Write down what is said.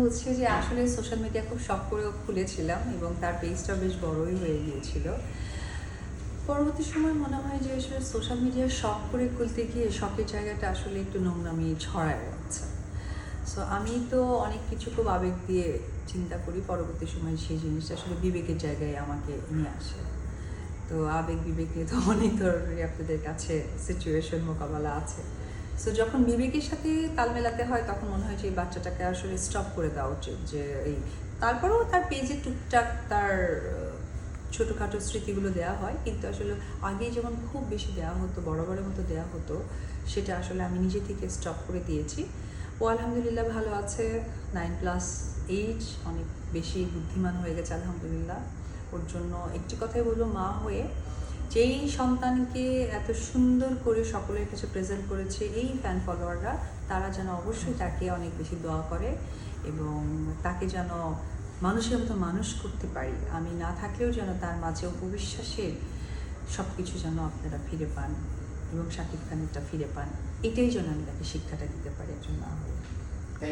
হচ্ছে যে আসলে সোশ্যাল মিডিয়া খুব শখ করেও খুলেছিলাম এবং তার পেজটা বেশ বড়ই হয়ে গিয়েছিল। পরবর্তী সময় মনে হয় যে আসলে সোশ্যাল মিডিয়া শখ করে খুলতে গিয়ে শখের জায়গাটা আসলে একটু নোংরামি ছড়ায় যাচ্ছে। সো আমি তো অনেক কিছু খুব আবেগ দিয়ে চিন্তা করি, পরবর্তী সময় সেই জিনিসটা আসলে বিবেকের জায়গায় আমাকে নিয়ে আসে। তো আবেগ বিবেক তো অনেক ধরনের আপনাদের কাছে সিচুয়েশন মোকাবেলা আছে। সো যখন বিবেকের সাথে তাল মেলাতে হয়, তখন মনে হয় যে এই বাচ্চাটাকে আসলে স্টপ করে দেওয়া উচিত যে এই তারপরেও তার পেজে টুকটাক তার ছোটোখাটো স্মৃতিগুলো দেওয়া হয়। কিন্তু আসলে আগে যেমন খুব বেশি দেওয়া হতো, বরাবরের মতো দেওয়া হতো, সেটা আসলে আমি নিজে থেকে স্টপ করে দিয়েছি। ও আলহামদুলিল্লাহ ভালো আছে। নাইন প্লাস এইট অনেক বেশি বুদ্ধিমান হয়ে গেছে, আলহামদুলিল্লাহ। ওর জন্য একটি কথাই বলব, মা হয়ে যেই সন্তানকে এত সুন্দর করে সকলের কাছে প্রেজেন্ট করেছে এই ফ্যান ফলোয়াররা তারা যেন অবশ্যই তাকে অনেক বেশি দোয়া করে এবং তাকে যেন মানুষের মতো মানুষ করতে পারি। আমি না থাকলেও যেন তার মাঝে উপবিশ্বাসের সব কিছু যেন আপনারা ফিরে পান এবং শাকিব খানেরটা ফিরে পান। এটাই যেন আমি তাকে শিক্ষাটা দিতে পারি একজন মা হয়ে